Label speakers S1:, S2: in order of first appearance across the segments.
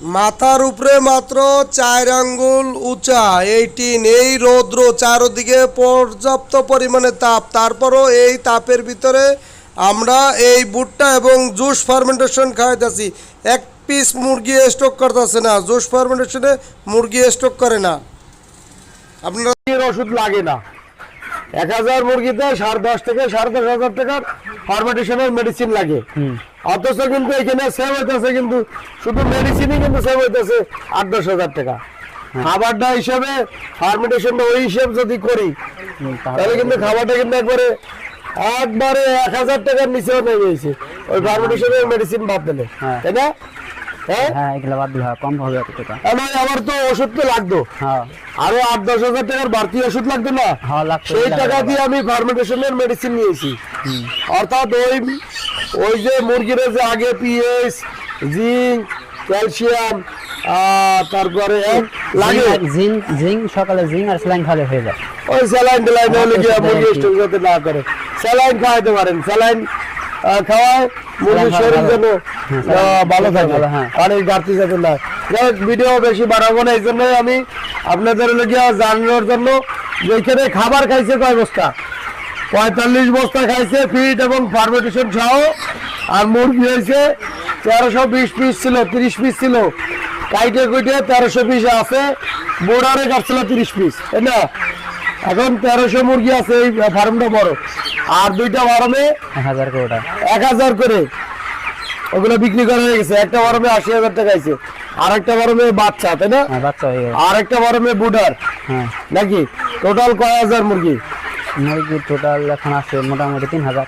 S1: মাথার উপরে মাত্র চার আঙ্গুল উঁচা এই টিন এই রৌদ্র চারদিকে পর্যাপ্ত পরিমাণে তাপ। তারপরও এই তাপের ভিতরে আমরা এই বুটটা এবং জুস ফার্মেন্টেশন খাওয়াইতেছি এক পিস মুরগি স্টক করতেছে না জুস ফার্মেন্টেশনে মুরগি স্টক করে না। আপনার
S2: ওষুধ লাগে না। এক হাজার মুরগিতে সাড়ে দশ থেকে সাড়ে দশ হাজার টাকার ফার্মেন্টেশনের মেডিসিন লাগে। অথচ কিন্তু এখানে সেভ হইতেছে কিন্তু শুধু মেডিসিনই কিন্তু সেভ হইতেছে আট দশ হাজার টাকা। খাবারটা হিসাবে ফার্মেন্টেশনটা ওই হিসাব যদি করি তাহলে কিন্তু খাবারটা কিন্তু একবারে একবারে এক হাজার টাকার নিচেও নেমে গেছে। ওই ফার্মেন্টেশনের মেডিসিন বাদ দিলে।
S3: হ্যাঁ।
S2: তাই না? হ্যাঁ?
S3: হ্যাঁ এগুলো বাদ দিলে কম হবে এত টাকা।
S2: আমার আমার তো ওষুধ তো লাগতো।
S3: হ্যাঁ।
S2: আরও আট দশ হাজার টাকার বাড়তি ওষুধ লাগতো না?
S3: হ্যাঁ লাগতো
S2: সেই টাকা দিয়ে আমি ফার্মেন্টেশনের মেডিসিন নিয়েছি। অর্থাৎ ওই ওই যে মুরগির যে আগে পিএস জিঙ্ক ক্যালসিয়াম তারপরে লাগে।
S3: জিঙ্ক জিঙ্ক সকালে জিঙ্ক আর স্যালাইন খাওয়ালে হয়ে যায়।
S2: ওই স্যালাইন টেলাইন হলে গিয়ে মুরগি স্টোর যাতে না করে? স্যালাইন খাওয়াইতে পারেন স্যালাইন খাওয়ায়? মুরগির শরীর যেন
S3: হ্যাঁ,
S2: ভালো থাকে।
S3: হ্যাঁ।
S2: ঘাটতি যাতে না যাই ভিডিও বেশি বাড়াবো না এই জন্যই আমি আপনাদের লেগে জানানোর জন্য যে এখানে খাবার খাইছে কয় বস্তা? পঁয়তাল্লিশ বস্তা খাইছে ফিট এবং ফার্মেন্টেশন সহ আর মুরগি হয়েছে তেরোশো বিশ পিস ছিল তিরিশ পিস ছিল। কাইটে কুইটে তেরোশো পিস আছে বোর্ডারে কাটছিল তিরিশ পিস তাই না? এখন তেরোশো মুরগি আছে এই ফার্মটা বড়। আর দুইটা ফার্মে
S3: এক হাজার করে ওটা।
S2: এক হাজার করে। ওগুলো বিক্রি করা হয়ে গেছে। একটা বরমে আশি হাজার টাকা আছে আর একটা বরমে বাচ্চা তাই না?
S3: হ্যাঁ বাচ্চা
S2: আর একটা বরমে বুডার
S3: হ্যাঁ।
S2: নাকি? টোটাল কয় হাজার মুরগি?
S3: মুরগির টোটাল এখন আছে মোটামুটি তিন হাজার।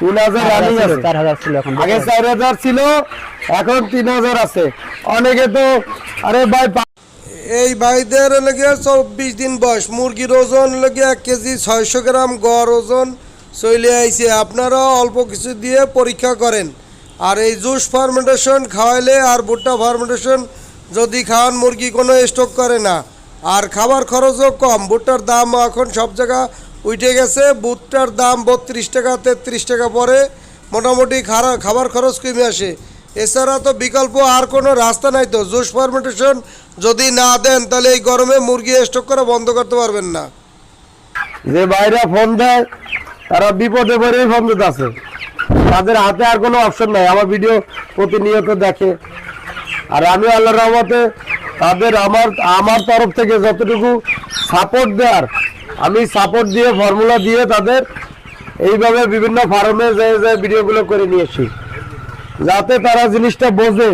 S2: তিন হাজার রানিং আছে।
S3: চার হাজার ছিল এখন।
S2: আগে চার হাজার ছিল এখন তিন হাজার আছে। অনেকে তো আরে ভাই
S1: এই ভাইদের লেগে চব্বিশ দিন বয়স। মুরগির ওজন লেগে এক কেজি ছয়শো গ্রাম গড় ওজন। চলে আইছে। আপনারা অল্প কিছু দিয়ে পরীক্ষা করেন। আর এই জুস ফার্মেন্টেশন খাওয়াইলে আর ভুট্টা ফার্মেন্টেশন যদি খাওয়ান, মুরগি কোনো স্টক করে না। আর খাবার খরচও কম। ভুট্টার দাম এখন সব জায়গা উঠে গেছে। ভুট্টার দাম বত্রিশ টাকা, তেত্রিশ টাকা পরে মোটামুটি খাবার খরচ কমে আসে। এছাড়া তো বিকল্প আর কোনো রাস্তা নাই তো। জুস ফার্মেন্টেশন যদি না দেন, তাহলে এই গরমে মুরগি স্টক করা বন্ধ করতে পারবেন না।
S2: যে বাইরে ফোন দেয় তারা বিপদে পড়েই ফোন দিতে আছে। তাদের হাতে আর কোনো অপশন নাই। আমার ভিডিও প্রতিনিয়ত দেখে। আর আমি আল্লাহ রহমতে তাদের আমার আমার তরফ থেকে যতটুকু সাপোর্ট দেওয়ার আমি সাপোর্ট দিয়ে ফর্মুলা দিয়ে তাদের এইভাবে বিভিন্ন ফার্মে যে যে ভিডিওগুলো করে নিয়েছি। যাতে তারা জিনিসটা বোঝে।